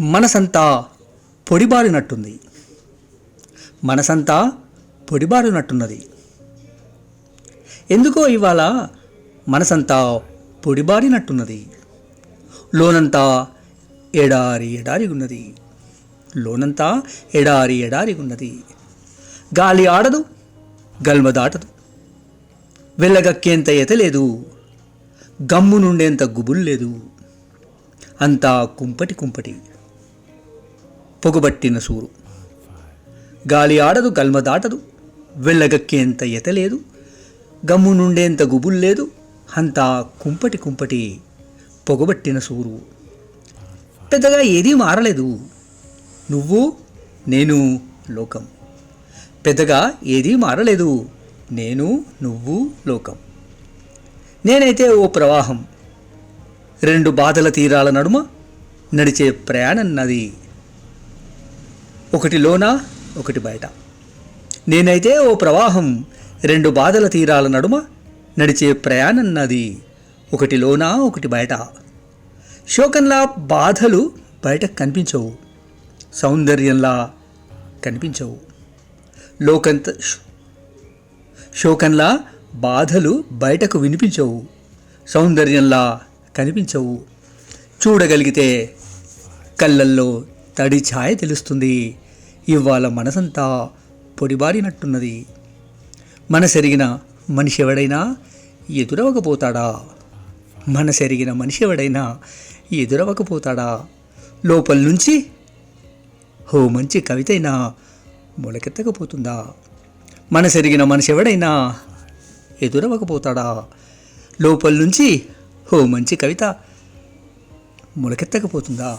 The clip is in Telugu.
మనసంతా పొడిబారినట్టుంది మనసంతా పొడిబారినట్టున్నది. ఎందుకో ఇవాళ మనసంతా పొడిబారినట్టున్నది. లోనంతా ఎడారి ఎడారిగున్నది. లోనంతా ఎడారి ఎడారిగున్నది. గాలి ఆడదు గల్మ దాటదు. వెళ్ళగక్కేంత ఎతలేదు గమ్ము నుండేంత గుబులు లేదు. అంతా కుంపటి కుంపటి పొగబట్టిన సూరు. గాలి ఆడదు గల్మ దాటదు వెళ్ళగక్కేంత ఎతలేదు గమ్ము నుండేంత గుబుల్లేదు అంతా కుంపటి కుంపటి పొగబట్టిన సూరు. పెద్దగా ఏదీ మారలేదు. నువ్వు నేను లోకం. పెద్దగా ఏదీ మారలేదు. నేను నువ్వు లోకం. నేనైతే ఓ ప్రవాహం. రెండు బాధల తీరాల నడుమ నడిచే ప్రయాణం నది. ఒకటి లోన ఒకటి బయట. నేనైతే ఓ ప్రవాహం రెండు బాధల తీరాల నడుమ నడిచే ప్రయాణం నది. ఒకటి లోన ఒకటి బయట. శోకంలా బాధలు బయట కనిపించవు. సౌందర్యంలా కనిపించవు. లోకంత శోకంలా బాధలు బయటకు వినిపించవు. సౌందర్యంలా కనిపించవు. చూడగలిగితే కళ్ళల్లో తడి ఛాయ తెలుస్తుంది. ఇవాళ మనసంతా పొడిబారినట్టున్నది. మనసెరిగిన మనిషి ఎవడైనా ఎదురవకపోతాడా మనసెరిగిన మనిషి ఎవడైనా ఎదురవకపోతాడా లోపల నుంచి ఓ మంచి కవితైనా మొలకెత్తకపోతుందా? మనసెరిగిన మనిషి ఎవడైనా ఎదురవకపోతాడా లోపల నుంచి ఓ మంచి కవిత మొలకెత్తకపోతుందా?